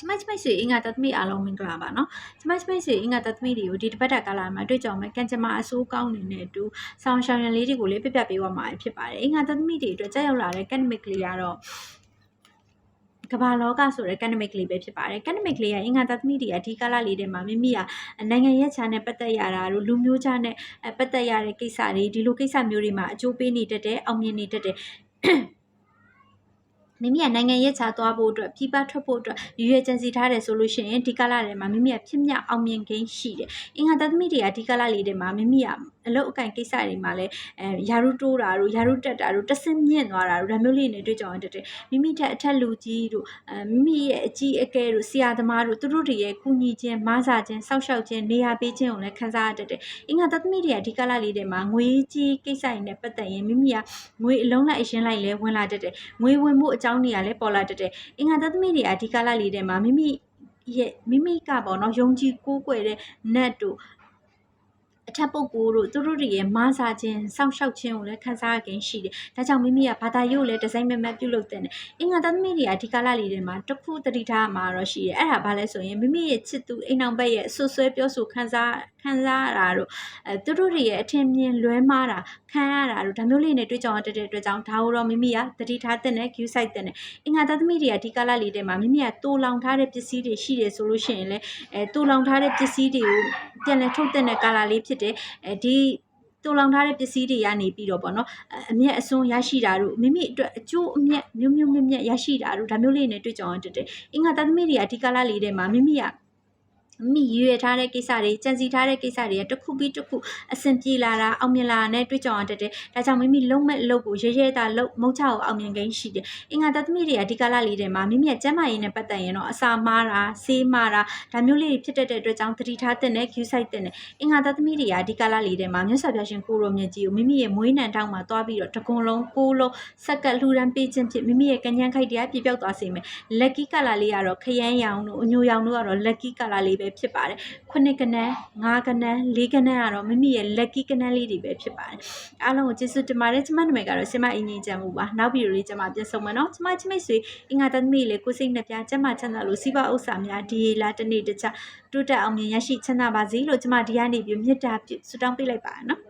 ကျမကျမဆွေအင်္ဂါတသမီအားလုံးမင်္ဂလာပါနော်ကျမကျမဆွေအင်္ဂါတသမီတွေကိုဒီတစ်ပတ်တာကာလမှာတွေ့ကြုံမယ်ကံကြမ္မာအစိုးကောင်းနေတဲ့အတူဆောင်းရှောင်းရံလေးတွေကိုလည်းပြပြပေးသွားမှာဖြစ်ပါတယ်အင်္ဂါတသမီတွေအတွက်ကြောက်ရောက်လာတဲ့ academic လေးကတော့ကဘာလောကဆိုတဲ့ academic လေးပဲဖြစ်ပါတယ် academic လေးကအင်္ဂါတသမီတွေအဓိကလာလေးတွေမှာမိမိကနိုင်ငံရဲ့ခြာနဲ့ပတ်သက်ရတာတို့လူမျိုးခြာနဲ့ပတ်သက်ရတဲ့ကိစ္စတွေဒီလိုကိစ္စမျိုးတွေမှာအကျိုးပေးနေတတ်တဲ့အောင်မြင်နေတတ်တဲ့ မိမိကနိုင်ငံရေးချသွားဖို့အတွက်ပြပထွက်ဖို့အတွက်ရည်ရွယ်ကြံစီထားတယ်ဆိုလို့ရှိရင်ဒီကလာထဲမှာမိမိကဖြစ်မြောက်အောင်မြင်ခြင်းရှိတယ်။အင်္ဂါတသမီတွေကဒီကလာလေးတွေမှာမိမိကအလုပ်အကန့်ကိစ္စတွေမှာလည်းအဲယာရုတိုးတာတို့ယာရုတက်တာတို့တဆင့်မြင့်သွားတာတို့ဒါမျိုးလေးတွေတွေ့ကြအောင်တက်တယ်။မိမိထက်အထက်လူကြီးတို့အဲမိမိရဲ့အကြီးအကဲတို့ဆရာသမားတို့သူတို့တွေရဲ့ကုညီခြင်းမဆာခြင်းစောက်ရှောက်ခြင်းနေရာပေးခြင်းကိုလည်းခံစားရတတ်တယ်။အင်္ဂါတသမီတွေကဒီကလာလေးတွေမှာငွေကြီးကိစ္စတွေနဲ့ပတ်သက်ရင်မိမိကငွေအလုံးလိုက်အရှင်းလိုက်လဲဝင်လာတတ်တယ်။ငွေဝင်မှုအကြောင်းတွေကလည်းပေါ်လာတတ်တယ်။အင်္ဂါတသမီတွေအဓိကလာလေးတွေမှာမိမိရဲ့မိမိကပေါ့နော်ယုံကြည်ကိုးကွယ်တဲ့နတ်တို့ အထက်ပုဂ္ဂိုလ်တို့သူတို့တွေရဲ့မဆာခြင်းစောင့်ရှောက်ခြင်းကိုလည်းခံစားရခြင်းရှိတယ်။ဒါကြောင့်မိမိကဘာသာရေးကိုလည်းဒီဇိုင်းမမတ်ပြုလုပ်တဲ့နဲ့အင်္ဂါတသမီတွေအဓိကလာလေးတွေမှာတစ်ခုတတိထားမှာတော့ရှိတယ်။အဲ့ဒါဘာလဲဆိုရင်မိမိရဲ့ချစ်သူအိမ်အောင်ဘက်ရဲ့ဆွဆွဲပြောဆိုခံစားခံစားရတာတို့အဲသူတို့တွေရဲ့အထင်မြင်လွဲမှားတာခံရတာတို့ဒါမျိုးလေးနဲ့တွေ့ကြုံရတဲ့အတွက်ကြောင့်ဒါကိုတော့မိမိကတတိထားတဲ့နဲ့ queue site တဲ့နဲ့အင်္ဂါတသမီတွေကဒီကလာလေးတွေမှာမိမိကတိုးလောင်ထားတဲ့ပစ္စည်းတွေရှိတယ်ဆိုလို့ရှိရင်လည်းအဲတိုးလောင်ထားတဲ့ပစ္စည်းတွေကို ပြန်လည်ထုတ်တဲ့ကာလာလေးဖြစ်တယ်အဲဒီတူလောင်ထားတဲ့ပစ္စည်းတွေကနေပြီးတော့ပေါ့နော်အမျက်အစွန်းရရှိတာတို့မိမိအတွက်အကျိုးအမြတ်မျိုးမျိုးမြတ်မြတ်ရရှိတာတို့ဒါမျိုးလေးနဲ့တွေ့ကြုံရတတ်တယ်အင်္ဂါတသမီတွေကအဒီကလာလေးတွေမှာမိမိက မိရွေထားတဲ့ကိစ္စတွေကြံစီထားတဲ့ကိစ္စတွေကတစ်ခုပြီးတစ်ခုအဆင်ပြေလာတာအောင်မြင်လာတဲ့တွေ့ကြုံရတတ်တယ်။ဒါကြောင့်မိမိလုံးမဲ့အလုပ်ကိုရဲရဲတာလုပ်မုတ်ချကိုအောင်မြင်ကိန်းရှိတယ်။အင်္ဂါတသမီတွေကအဓိကလလေးတွေမှာမိမိရဲ့ကျန်းမာရေးနဲ့ပတ်သက်ရင်တော့အစာမားတာဆေးမားတာဒါမျိုးလေးဖြစ်တတ်တဲ့အတွက်ကြောင့်သတိထားတဲ့နဲ့ queue site တဲ့နဲ့အင်္ဂါတသမီတွေကအဓိကလလေးတွေမှာမြတ်စွာဘုရားရှင်ကိုရောမြတ်ကြီးကိုမိမိရဲ့မွေးနံတောင်းမှာတွားပြီးတော့တကွန်လုံးကိုးလုံးစက်ကလှူဒန်းပေးခြင်းဖြင့်မိမိရဲ့ကញ្ញန်းခိုက်တရားပြပြောက်သွားစေမယ်။ lucky color လေးကတော့ခရမ်းရောင်တို့အညိုရောင်တို့ကတော့ lucky color လေးပဲဖြစ်ပါတယ်။ခုနှစ်ကနန်းငါးကနန်းလေးကနန်းကတော့မိမိရဲ့ lucky ကနန်းလေးတွေပဲဖြစ်ပါတယ်အားလုံးကိုကျေးဇူးတင်ပါတယ်ကျမနာမည်ကတော့ဆင်မအင်းကြီးချမ်းမှုပါနောက်ဗီဒီယိုလေးကျမပြန်ဆုံမယ်နော်ကျမချမိတ်ဆွေအင်္ဂါတသမီးလေးကိုစိတ်နှပြကျမချမ်းသာလို့စီးပွားဥစ္စာများဒီလာတနေ့တခြားတိုးတက်အောင်မြင်ရရှိချမ်းသာပါစေလို့ကျမဒီကနေပြီးမြတ်တာပြုဆုတောင်းပေးလိုက်ပါနော်